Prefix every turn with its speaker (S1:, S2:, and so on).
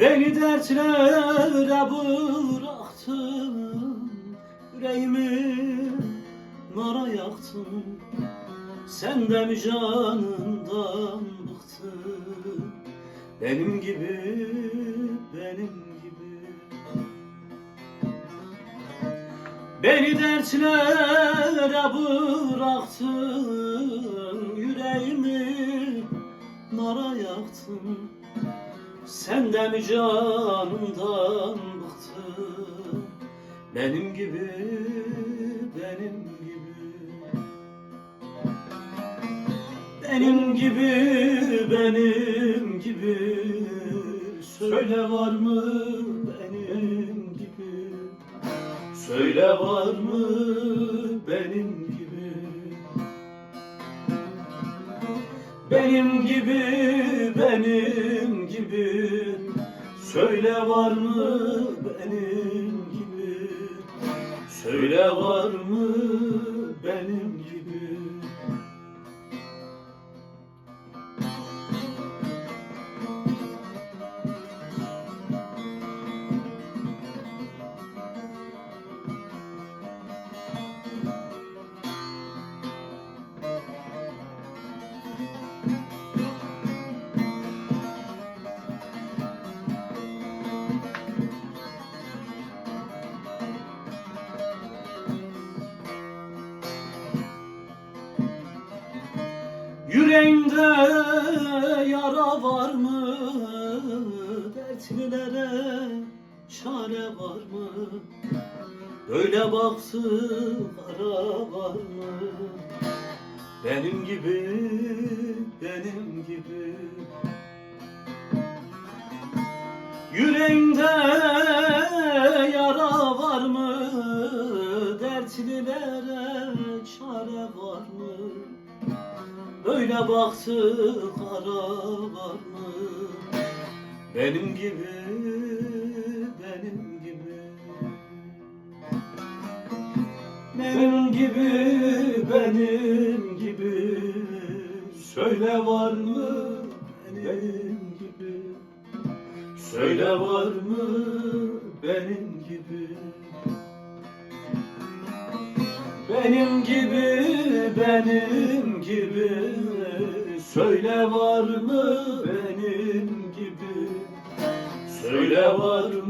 S1: Beni dertlere bıraktın Yüreğimi nara yaktın. Sen de mi canından bıktın? Benim gibi, benim gibi. Beni dertlere bıraktın Yüreğimi nara yaktın Sen de mi canımdan bıktın Benim gibi, benim gibi. Benim gibi, benim gibi. Söyle var mı benim gibi? Söyle var mı benim gibi Benim gibi, benim gibi. Söyle var mı benim gibi? Söyle var mı Yüreğimde yara var mı? Dertlilere çare var mı? Böyle baktı kara var mı? Benim gibi, benim gibi Yüreğimde var mı? Böyle baktı kara var mı? Benim gibi, benim gibi Benim gibi, benim gibi Söyle var mı benim gibi Söyle var mı benim gibi benim gibi, benim gibi. Söyle var mı benim gibi? Söyle var mı